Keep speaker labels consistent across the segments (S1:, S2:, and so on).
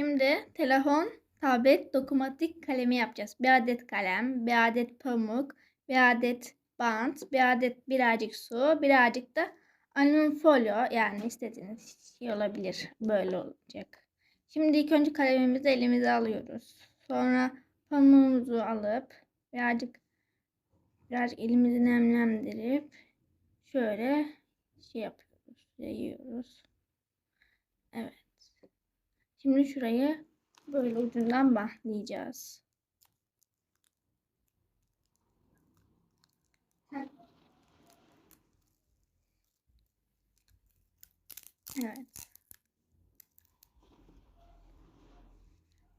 S1: Şimdi telefon, tablet, dokunmatik kalemi yapacağız. Bir adet kalem, bir adet pamuk, bir adet bant, bir adet birazcık su, birazcık da alüminyum folyo. Yani istediğiniz şey olabilir. Böyle olacak. Şimdi ilk önce kalemimizi elimize alıyoruz. Sonra pamuğumuzu alıp birazcık birazcık elimizi nemlendirip şöyle şey yapıyoruz. Yayıyoruz. Evet. Şimdi şurayı böyle ucundan bantlayacağız. Evet.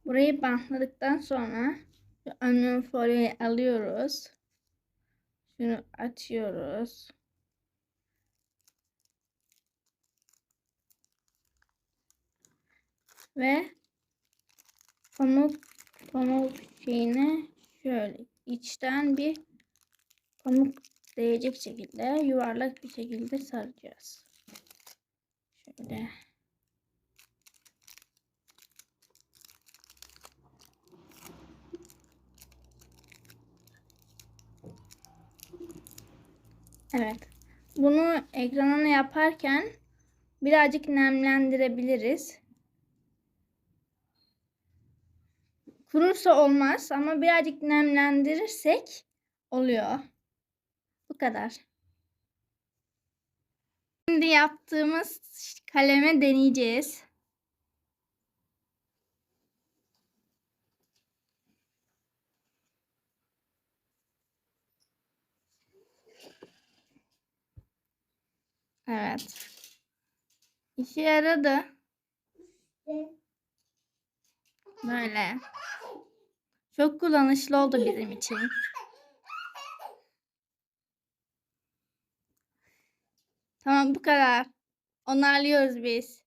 S1: Burayı bantladıktan sonra alüminyum folyoyu alıyoruz. Şunu açıyoruz. Ve pamuk pamuk şeyine şöyle içten bir pamuk değecek şekilde yuvarlak bir şekilde saracağız. Şöyle. Evet. Bunu ekranına yaparken birazcık nemlendirebiliriz. Kurursa olmaz ama birazcık nemlendirirsek oluyor. Bu kadar. Şimdi yaptığımız kaleme deneyeceğiz. Evet. İşe yaradı. Böyle. Çok kullanışlı oldu bizim için. Tamam bu kadar. Onarlıyoruz biz.